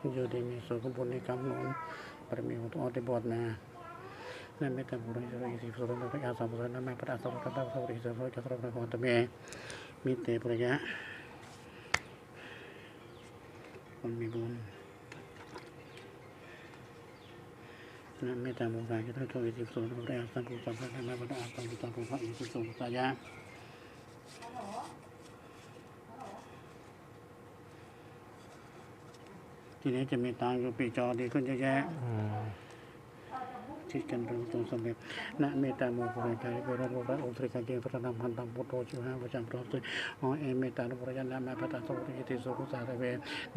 อยู่ดีมีสุขบุญในกำหนดบารมีของตัวอได้บวชมานั่นไม่แต่บุญที่เราอิสิสุรนักอาสาบุญนั่นไม่พระอาสาบุญพระสวัสดิ์สุรจักรพรรดิของตเมมีเตปริยะคนมีบุญนั่นไม่แต่บุญการที่เราตัวอิสิสุรนักอาสาบุญสัมพันธ์นั่นไม่พระอาสาบุญสัมพันธ์พระอิสิสุรสายะ ทีนี้จะมีตังค์อยู่ปีจอดีขึ้นเยอะแยะ อืม ชิดกันเป็นจงสำเร็จนะเมตตาโมกุริกายเวรโรระอุตริกาเกพระนามพันธังพุทโธชิวหาวจังพระสุอ๋อเอเมตตาโนปรยันนามาพัตตาโสริติโสกุสาเว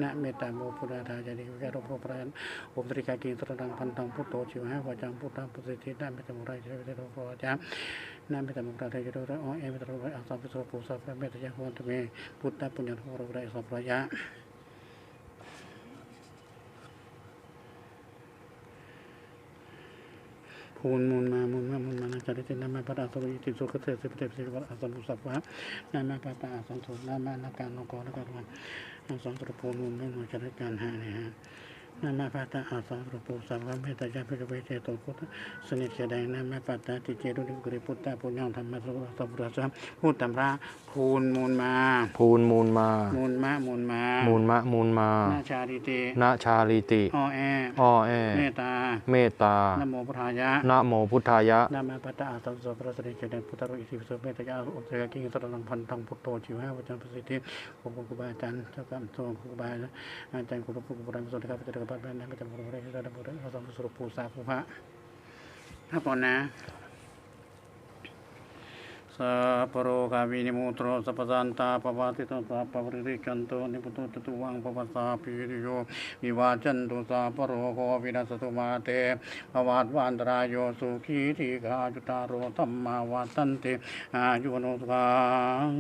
นะเมตตาโมปุราธาจาริกะโรโปปรยันอุตริกาเกพระนามพันธังพุทโธชิวหาวจังพุทธังปุสิทธินะเมตตาโมไรเจริญโรโปจามนะเมตตาโมปราธาจาริกะอ๋อเอเมตตาโรระอัสสัมปิโสปุสะเมตตายะหัวตเมพุทธปุญญโทโรระสัพพยะ พูนมูลมามูลมามูลมานาจาริตินามาปะตาสวิติสุขเสสิปเทสิวัตอาสัมพุสัพวะนามาปะตาอาสังสุนามานาการนกรนกรวันอาสังตระพูนมูลไม่หน่วยจริการหาเนี่ยฮะ นามาปะตาอาสังตระปูสัพพะเมตตายาภิกเวเจโตพุทธสนิทเจดงนามาปะตาติเจรุนิกุริพุทธะปุญญังธรรมะสุขสัพพุทธะพูดตำราพูนมูลมาพูนมูลมา มูลมามูลมามูลมะมูลมานาชาดิติณชาลิติออแอออแอเมตตาเมตตานโมพุทธายะนะโมพุทธายะนามาปะตะอาสัมสพระสริเจเดพุทธรุอิสิสุเมตยาอุตรกิงสรนังพันธังพุทโธชิวหาวจันประสิทธิขอบคุณครูบาอาจารย์เจ้ากรรมโทครูบาอาจารย์ครูผู้ครูบาสวัสดีครับพระเจ้าพระบ้านนะพระเจ้าพระบริษัทพระบริษัทสุรภูสาภูพระถ้าปอนนะ สัพโรกาวินิมุตโรสัพพสันตาปวาติตสัพพปริจันโตนิพุตตตุวังปวัสสาปิริโยวิวาจันตุสัพโรโควินัสตุมาเตภวัตวันตรายโยสุขีทีกาจุตารโรธรรมาวัตันติอายุวโนสุขัง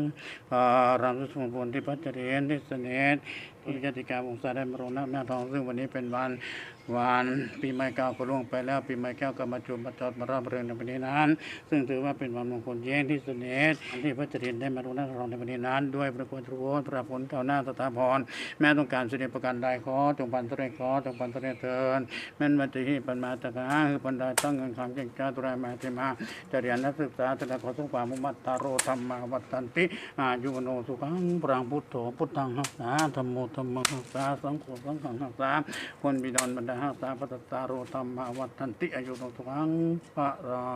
ปารังสุสมบุญที่พัชเรนทิสเนตพิจติกาวงศาได้มรณะแม่ทองซึ่งวันนี้เป็นวัน วันปีใหม่เก้าก็ล่วงไปแล้ว ปีใหม่แก้วก็มาจุมาจอดมารับเรือนในวันนี้นั้น ซึ่งถือว่าเป็นวันมงคลเย่งที่สุดเนตที่พระเจริญได้มารุณะรองในวันนี้นั้น ด้วยพระคุณทรุพระผลเก้าหน้าสถาพรแม้ต้องการเสด็จประการใดขอจงพันสเรขอจงพันสเรเทินแม่นวันที่ปันมาตะกาคือปันได้ตั้งเงินความเก่งกล้าตุรายมาเทมาจะเรียนักศึกษาแต่ละขอสุความมุมัตตาโรธรรมาวัตตันติอายุโนสุขังปรางพุทโธพุทธังหักษาธรรมโมธรรมหักษาสังโฆสังฆังหักษาคนบิดอนบรรดาหาตาปตตาโรธรรมาวัฏันติอายุวโนสุกังปะรา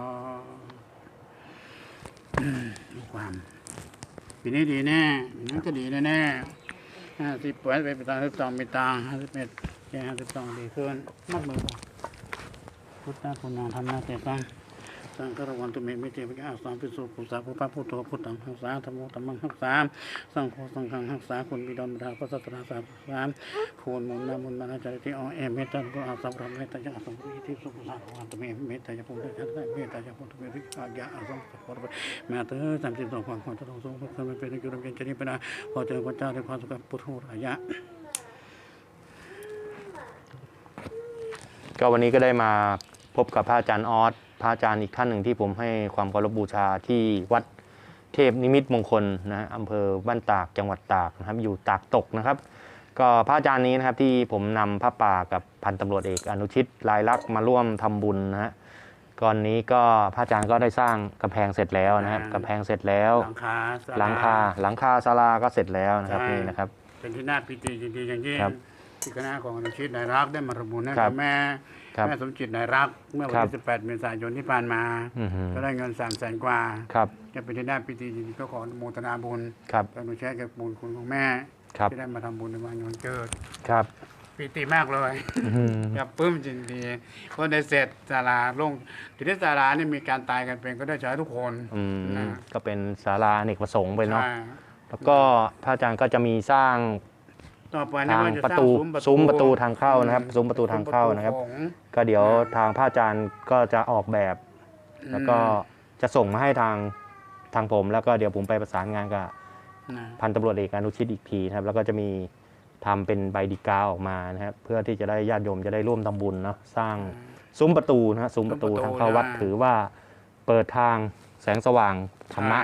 อืมความปีนี้ดีแน่ปีนั้นก็ดีแน่แน่ห้าสิบแปดไปตางสิบสองมีตังห้าสิบเอ็ดแค่ห้าสิบสองดีขึ้นมัดมือพุทธะพุทธังธรรมะเตตัง สังฆรวันตุเมมิเตปิอาสัมปิสุปุสสะพุทธพุทโธพุทธังหักษาธรรมโมธรรมังหักษาสังโฆสังฆังหักษาคุณบิดอนบดาพระสัตราสาสามคูณมุนนามุนมานาจาริติอเอเมตตาพุอาสัมพระเมตตายะสัมปิติสุปุสสะวันตุเมเมตตายะพุทธะเมตตายะพุทธะเมริกายะอาสัมสัพพะแม่เธอสามสิบสองความความจะต้องทรงพระคุณเป็นกุลเป็นจริญเป็นอาพอเจอพระเจ้าด้วยความสุขพุทโธรายะก็วันนี้ก็ได้มาพบกับพระอาจารย์ออส พระอาจารย์อีกท่านหนึ่งที่ผมให้ความเคารพบูชาที่วัดเทพนิมิตมงคลนะฮะอำเภอบ้านตากจังหวัดตากนะครับ อยู่ตากตกนะครับ ก็พระอาจารย์นี้นะครับที่ผมนำพระป่ากับพันตำรวจเอกอนุชิตลายลักษณ์มาร่วมทำบุญนะฮะก่อนนี้ก็พระอาจารย์ก็ได้สร้างกำแพงเสร็จแล้วนะครับกำแพงเสร็จแล้วหลังคาศลหลังคาหลังคาศาลาก็เสร็จแล้วนะครับใช่นี่นะครับ เป็นที่น่าปิติยินดีอย่างยิ่งครับที่คณะของอนุชิตนายรักได้มาระบุนะครับกับแม่ ครับแม่สมจิตนายรัก เมื่อวันครับที่ 18 เมษายนที่ผ่านมา อือหือก็ได้เงิน 3 0 0แสนกว่าครับ จะเป็นที่น่าปิติยินดีก็ขออนุโมทนาบุญครับอนุชิตกับบุญคุณของแม่ ครับ ที่ได้มาทำบุญในวันวันเกิดครับ ปิติมากเลยอื้อหือกับปลื้มจริงดีเพราะในเสร็จศาลาลงทีนี้ศาลานี่มีการตายกันเป็นก็ได้ใช้ทุกคนอืมนะก็เป็นศาลาอเนกประสงค์ไปเนาะใช่ แล้วก็พระอาจารย์ก็จะมีสร้าง ต่อไปทางว่าจประสางตูซุ้มซุ้มประตูทางเข้านะครับ ซุ้มประตูทางเข้านะครับ ซุ้มปตูของ ก็เดี๋ยวทางพระอาจารย์ก็จะออกแบบ แล้วก็จะส่งมาให้ทางทางผม แล้วก็เดี๋ยวผมไปประสานงานกับ นะพันตำรวจเอกอนุชิตอีกทีนะครับ แล้วก็จะมีทำเป็นใบดีกาออกมานะครับ เพื่อที่จะได้ญาติโยมจะได้ร่วมทำบุญเนาะสร้างซุ้มประตูนะฮะซุ้มประตูซุ้มประตูทางเข้าวัดนะถือว่าเปิดทางแสงสว่างธรรมะ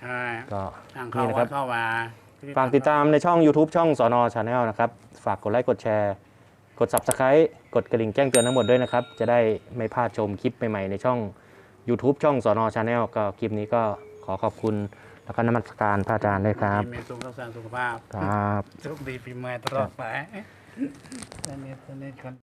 ใช่ก็ทางเข้านี่นะควัรัดบ เข้ามา ฝากติดตามในช่อง YouTube ช่องสอนอชาแนลนะครับ ฝากกดไลค์กดแชร์ กด subscribe กดกระดิ่งแจ้งเตือนทั้งหมดด้วยนะครับ จะได้ไม่พลาดชมคลิปใหม่ๆในช่อง YouTube ช่องสอนอชาแนลก็คลิปนี้ก็ขอขอบคุณแล้วก็นมัสการพระอาจารย์ด้วยครับมีสุขรักษาสุขภาพครับโชคดีปีใหม่ตลอดไปสนิทสนิทคน